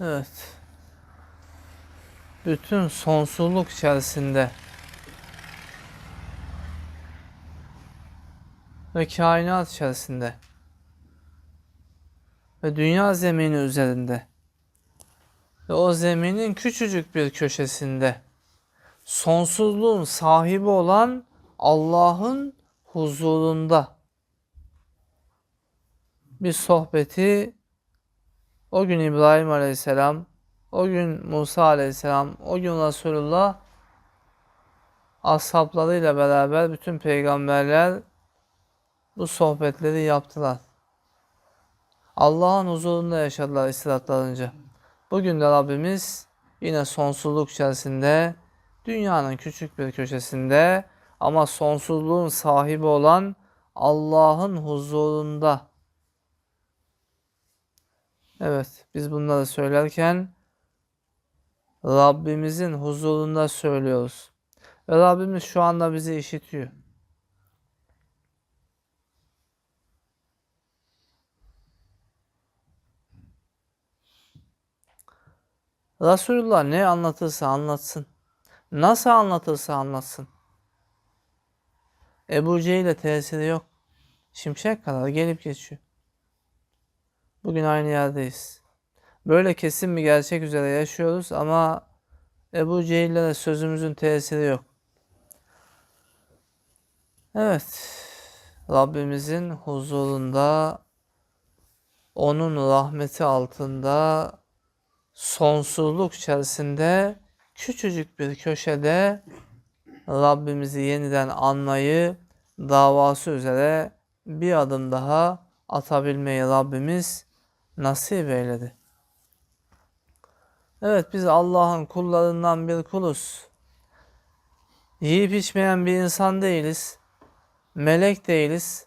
Evet. Bütün sonsuzluk içerisinde ve kainat içerisinde ve dünya zemini üzerinde ve o zeminin küçücük bir köşesinde sonsuzluğun sahibi olan Allah'ın huzurunda bir sohbeti o gün İbrahim Aleyhisselam, o gün Musa Aleyhisselam, o gün Resulullah ashablarıyla beraber bütün peygamberler bu sohbetleri yaptılar. Allah'ın huzurunda yaşadılar istirahatlarınca. Bugün de Rabbimiz yine sonsuzluk içerisinde dünyanın küçük bir köşesinde ama sonsuzluğun sahibi olan Allah'ın huzurunda. Evet, biz bunları söylerken Rabbimizin huzurunda söylüyoruz. Ve Rabbimiz şu anda bizi işitiyor. Resulullah ne anlatırsa anlatsın. Nasıl anlatırsa anlatsın. Ebu Cehil'e tesiri yok. Şimşek kadar gelip geçiyor. Bugün aynı yerdeyiz. Böyle kesin bir gerçek üzere yaşıyoruz ama Ebu Cehil'lere sözümüzün tesiri yok. Evet, Rabbimizin huzurunda, onun rahmeti altında, sonsuzluk içerisinde, küçücük bir köşede Rabbimizi yeniden anmayı, davası üzere bir adım daha atabilmeyi Rabbimiz nasip eyledi. Evet biz Allah'ın kullarından bir kuluz. Yiyip içmeyen bir insan değiliz. Melek değiliz.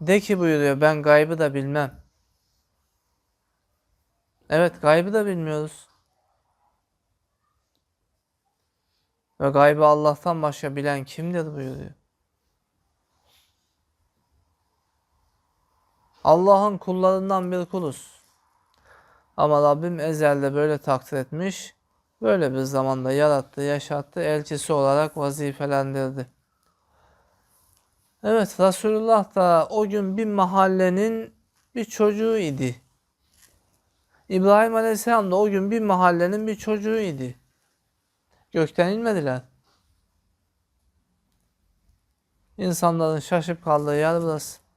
De ki buyuruyor ben gaybı da bilmem. Evet gaybı da bilmiyoruz. Ve gaybı Allah'tan başka bilen kimdir buyuruyor. Allah'ın kullarından bir kuluz. Ama Rabbim ezelde böyle takdir etmiş, böyle bir zamanda yarattı, yaşattı, elçisi olarak vazifelendirdi. Evet, Resulullah da o gün bir mahallenin bir çocuğu idi. İbrahim Aleyhisselam da o gün bir mahallenin bir çocuğu idi. Gökten inmediler. İnsanların şaşıp kaldığı yer burası.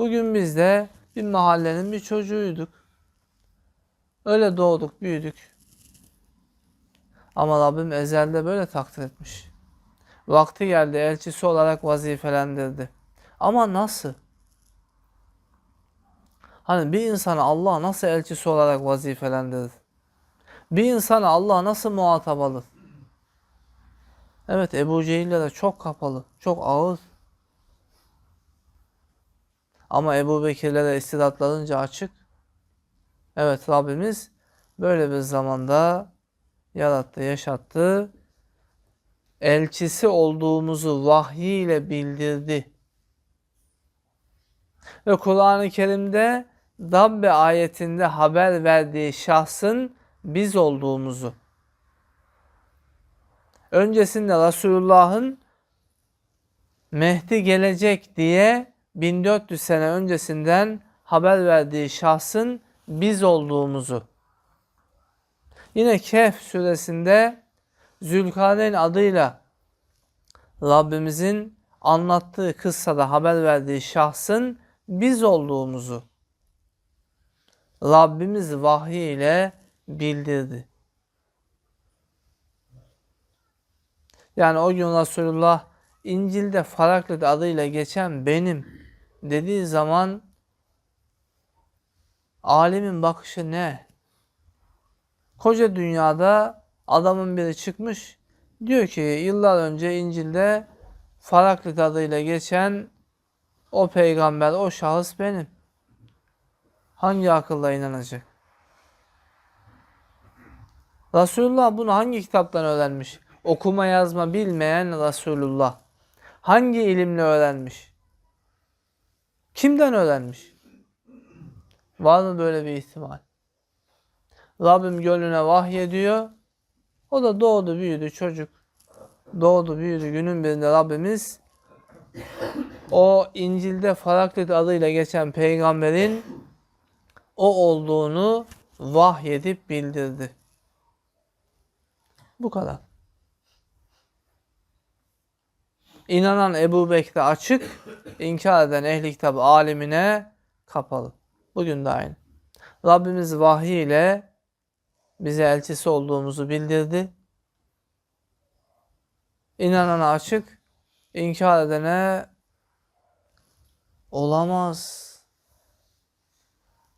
Bugün biz de bir mahallenin bir çocuğuyduk. Öyle doğduk, büyüdük. Ama Rabbim ezelde böyle takdir etmiş. Vakti geldi, elçisi olarak vazifelendirdi. Ama nasıl? Hani bir insanı Allah nasıl elçisi olarak vazifelendirir? Bir insanı Allah nasıl muhatap alır? Evet Ebu Cehil'le de çok kapalı, çok ağır. Ama Ebu Bekir'lere istidatlarınca açık. Evet Rabbimiz böyle bir zamanda yarattı, yaşattı. Elçisi olduğumuzu vahiy ile bildirdi. Ve Kur'an-ı Kerim'de Dabbe ayetinde haber verdiği şahsın biz olduğumuzu. Öncesinde Resulullah'ın Mehdi gelecek diye 1400 sene öncesinden haber verdiği şahsın biz olduğumuzu. Yine Kehf suresinde Zülkarneyn adıyla Rabbimizin anlattığı kıssada haber verdiği şahsın biz olduğumuzu Rabbimiz vahiy ile bildirdi. Yani o gün Resulullah İncil'de Faraklit adıyla geçen benim dediği zaman alemin bakışı ne? Koca dünyada adamın biri çıkmış diyor ki yıllar önce İncil'de Faraklit adıyla geçen o peygamber, o şahıs benim. Hangi akılla inanacak? Resulullah bunu hangi kitaptan öğrenmiş? Okuma yazma bilmeyen Resulullah. Hangi ilimle öğrenmiş? Kimden öğrenmiş? Var mı böyle bir ihtimal? Rabbim gönlüne vahyediyor. O da doğdu büyüdü çocuk. Doğdu büyüdü günün birinde Rabbimiz o İncil'de Faraklit adıyla geçen peygamberin o olduğunu vahyedip bildirdi. Bu kadar. İnanan Ebu Bekir'e açık, inkar eden ehli kitap alimine kapalı. Bugün de aynı. Rabbimiz vahiy ile bize elçisi olduğumuzu bildirdi. İnanana açık, inkar edene olamaz.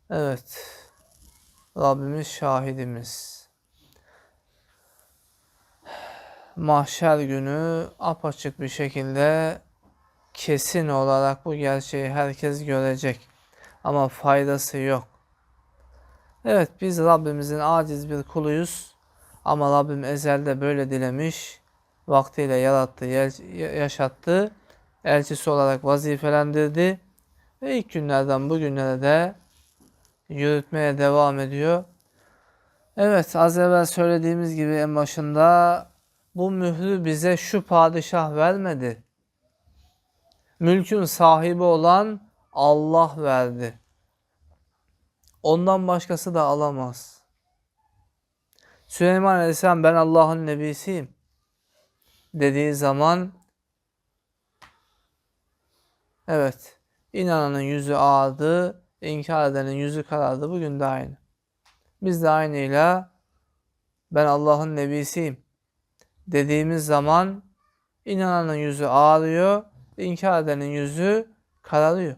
Evet. Rabbimiz şahidimiz. Mahşer günü apaçık bir şekilde kesin olarak bu gerçeği herkes görecek. Ama faydası yok. Evet biz Rabbimizin aciz bir kuluyuz. Ama Rabbim ezelde böyle dilemiş. Vaktiyle yarattı, yaşattı. Elçisi olarak vazifelendirdi. Ve ilk günlerden bugünlere de yürütmeye devam ediyor. Evet az evvel söylediğimiz gibi en başında bu mührü bize şu padişah vermedi. Mülkün sahibi olan Allah verdi. Ondan başkası da alamaz. Süleyman Aleyhisselam ben Allah'ın nebisiyim dediği zaman evet inananın yüzü ağardı, inkar edenin yüzü karardı. Bugün de aynı. Biz de aynıyla ben Allah'ın nebisiyim dediğimiz zaman inananın yüzü ağrıyor, inkar edenin yüzü kararıyor.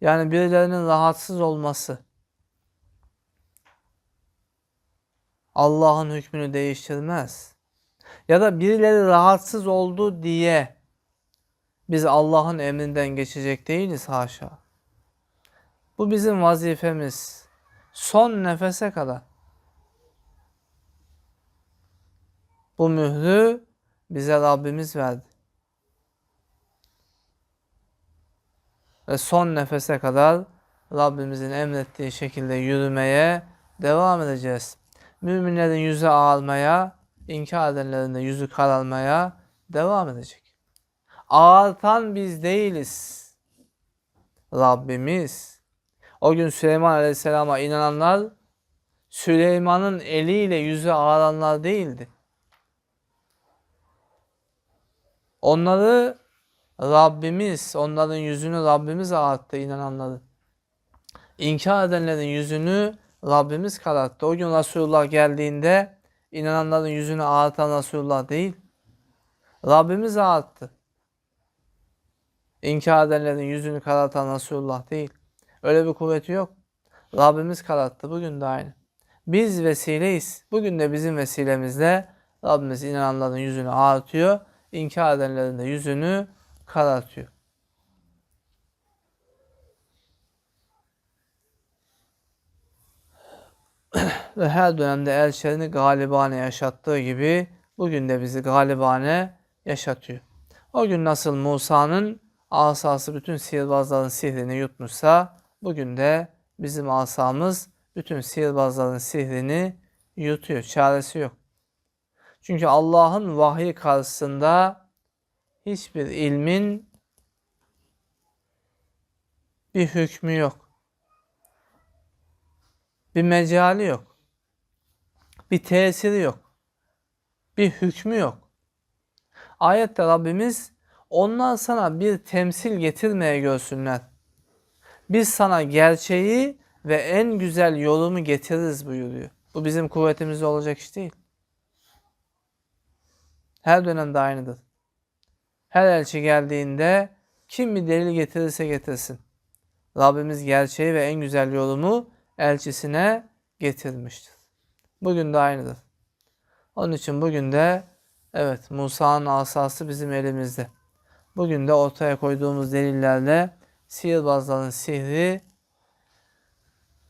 Yani birilerinin rahatsız olması Allah'ın hükmünü değiştirmez. Ya da birileri rahatsız oldu diye biz Allah'ın emrinden geçecek değiliz haşa. Bu bizim vazifemiz. Son nefese kadar. Bu mührü bize Rabbimiz verdi. Ve son nefese kadar Rabbimizin emrettiği şekilde yürümeye devam edeceğiz. Müminlerin yüzü ağalmaya, inkar edenlerin de yüzü kararmaya devam edecek. Ağartan biz değiliz. Rabbimiz. O gün Süleyman Aleyhisselam'a inananlar Süleyman'ın eliyle yüzü ağaranlar değildi. Onları Rabbimiz, onların yüzünü Rabbimiz ağarttı inananları. İnkar edenlerin yüzünü Rabbimiz kararttı. O gün Resulullah geldiğinde inananların yüzünü ağartan Resulullah değil. Rabbimiz ağarttı. İnkar edenlerin yüzünü karartan Resulullah değil. Öyle bir kuvveti yok. Rabbimiz kararttı. Bugün de aynı. Biz vesileyiz. Bugün de bizim vesilemizle Rabbimiz inananların yüzünü ağartıyor. İnkar edenlerin de yüzünü karartıyor. Ve her dönemde elçilerini galibane yaşattığı gibi bugün de bizi galibane yaşatıyor. O gün nasıl Musa'nın asası bütün sihirbazların sihrini yutmuşsa bugün de bizim asamız bütün sihirbazların sihrini yutuyor. Çaresi yok. Çünkü Allah'ın vahyi karşısında hiçbir ilmin bir hükmü yok. Bir mecali yok. Bir tesiri yok. Bir hükmü yok. Ayette Rabbimiz onlar sana bir temsil getirmeye görsünler. Biz sana gerçeği ve en güzel yolumu getiririz buyuruyor. Bu bizim kuvvetimizde olacak iş değil. Her dönemde aynıdır. Her elçi geldiğinde kim bir delil getirirse getirsin. Rabbimiz gerçeği ve en güzel yolumu elçisine getirmiştir. Bugün de aynıdır. Onun için bugün de evet Musa'nın asası bizim elimizde. Bugün de ortaya koyduğumuz delillerle sihirbazların sihri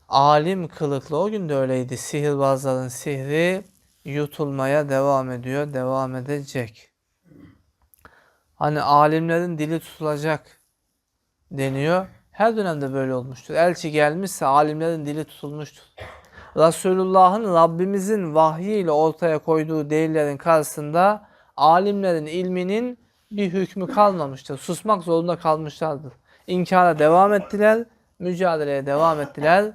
alim kılıklı o gün de öyleydi. Sihirbazların sihri yutulmaya devam ediyor, devam edecek. Hani alimlerin dili tutulacak deniyor. Her dönemde böyle olmuştur. Elçi gelmişse alimlerin dili tutulmuştur. Resulullah'ın Rabbimizin vahyiyle ortaya koyduğu delillerin karşısında alimlerin ilminin bir hükmü kalmamıştır. Susmak zorunda kalmışlardır. İnkara devam ettiler, mücadeleye devam ettiler.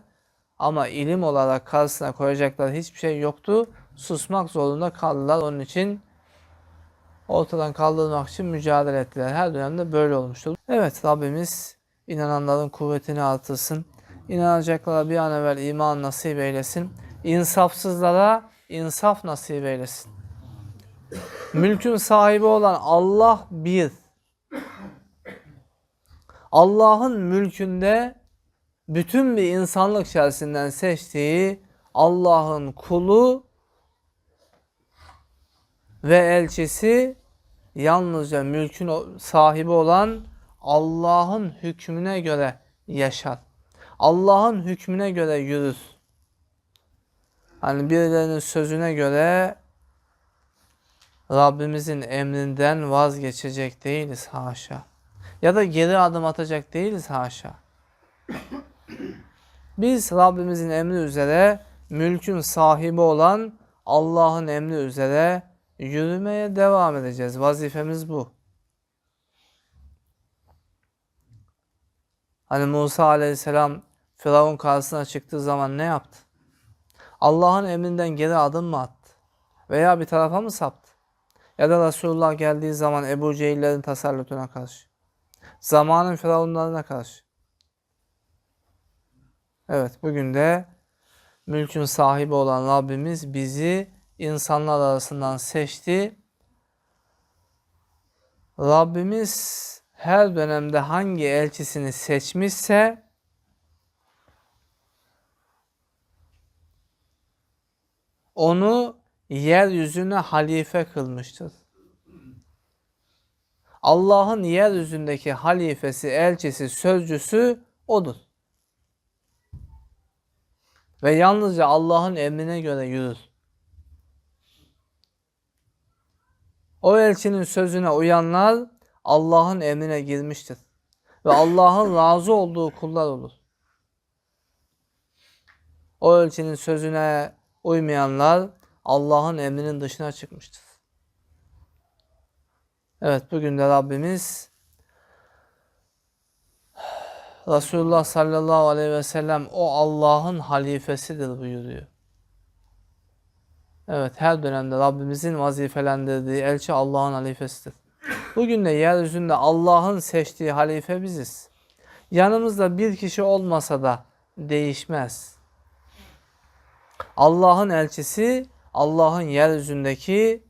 Ama ilim olarak karşısına koyacaklar hiçbir şey yoktu. Susmak zorunda kaldılar. Onun için ortadan kaldırmak için mücadele ettiler. Her dönemde böyle olmuştur. Evet Rabbimiz inananların kuvvetini artırsın. İnanacaklara bir an evvel iman nasip eylesin. İnsafsızlara insaf nasip eylesin. Mülkün sahibi olan Allah bir. Allah'ın mülkünde bütün bir insanlık içerisinden seçtiği Allah'ın kulu ve elçisi yalnızca mülkün sahibi olan Allah'ın hükmüne göre yaşar. Allah'ın hükmüne göre yürür. Hani birilerinin sözüne göre Rabbimizin emrinden vazgeçecek değiliz haşa. Ya da geri adım atacak değiliz haşa. Biz Rabbimizin emri üzere mülkün sahibi olan Allah'ın emri üzere yürümeye devam edeceğiz. Vazifemiz bu. Hani Musa aleyhisselam Firavun karşısına çıktığı zaman ne yaptı? Allah'ın emrinden geri adım mı attı? Veya bir tarafa mı saptı? Ya da Resulullah geldiği zaman Ebu Cehillerin tasarrutuna karşı. Zamanın firavunlarına karşı. Evet bugün de mülkün sahibi olan Rabbimiz bizi insanlar arasından seçti. Rabbimiz her dönemde hangi elçisini seçmişse onu yeryüzüne halife kılmıştır. Allah'ın yeryüzündeki halifesi, elçisi, sözcüsü odur. Ve yalnızca Allah'ın emrine göre yürür. O elçinin sözüne uyanlar Allah'ın emrine girmiştir. Ve Allah'ın razı olduğu kullar olur. O elçinin sözüne uymayanlar Allah'ın emrinin dışına çıkmıştır. Evet bugün de Rabbimiz Resulullah sallallahu aleyhi ve sellem o Allah'ın halifesidir buyuruyor. Evet her dönemde Rabbimizin vazifelendirdiği elçi Allah'ın halifesidir. Bugün de yeryüzünde Allah'ın seçtiği halife biziz. Yanımızda bir kişi olmasa da değişmez. Allah'ın elçisi, Allah'ın yeryüzündeki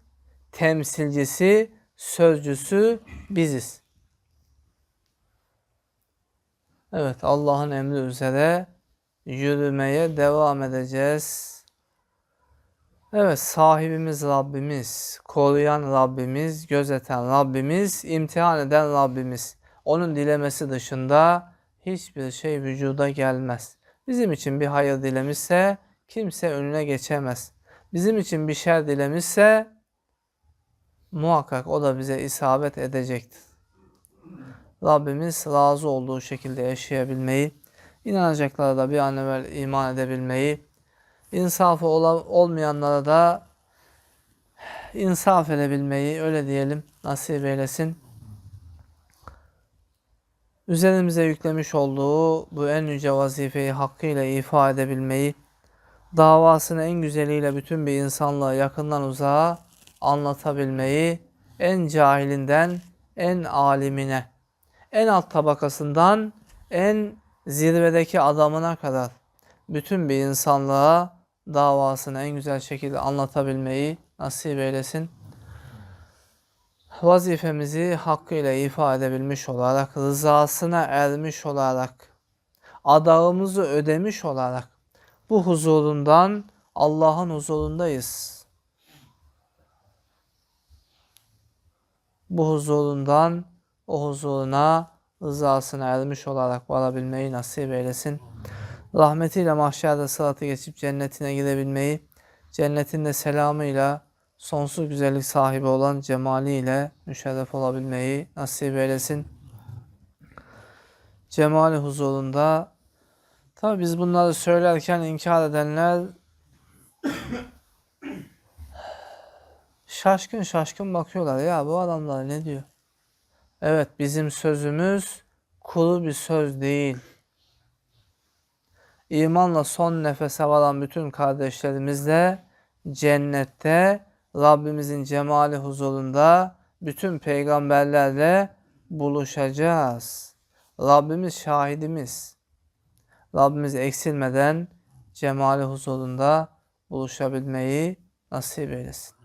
temsilcisi, sözcüsü biziz. Evet Allah'ın emri üzere yürümeye devam edeceğiz. Evet sahibimiz Rabbimiz, koruyan Rabbimiz, gözeten Rabbimiz, imtihan eden Rabbimiz. Onun dilemesi dışında hiçbir şey vücuda gelmez. Bizim için bir hayır dilemişse kimse önüne geçemez. Bizim için bir şer dilemişse muhakkak o da bize isabet edecektir. Rabbimiz razı olduğu şekilde yaşayabilmeyi, inanacaklara da bir an evvel iman edebilmeyi, insafı olmayanlara da insaf edebilmeyi öyle diyelim nasip eylesin. Üzerimize yüklemiş olduğu bu en yüce vazifeyi hakkıyla ifa edebilmeyi, davasını en güzeliyle bütün bir insanlığa yakından uzağa anlatabilmeyi, en cahilinden en alimine, en alt tabakasından en zirvedeki adamına kadar bütün bir insanlığa davasını en güzel şekilde anlatabilmeyi nasip eylesin. Vazifemizi hakkıyla ifade edebilmiş olarak, rızasına ermiş olarak, adağımızı ödemiş olarak bu huzurundan Allah'ın huzurundayız. Bu huzurundan o huzuruna rızasına ermiş olarak varabilmeyi nasip eylesin. Rahmetiyle mahşerde sıratı geçip cennetine girebilmeyi, cennetinde selamıyla sonsuz güzellik sahibi olan cemaliyle müşerref olabilmeyi nasip eylesin. cemali huzurunda. Tabi biz bunları söylerken inkar edenler şaşkın şaşkın bakıyorlar. Ya bu adamlar ne diyor? Evet bizim sözümüz kuru bir söz değil. İmanla son nefese varan bütün kardeşlerimizle cennette Rabbimizin cemali huzurunda bütün peygamberlerle buluşacağız. Rabbimiz şahidimiz. Rabbimiz eksilmeden cemali huzurunda buluşabilmeyi nasip eylesin.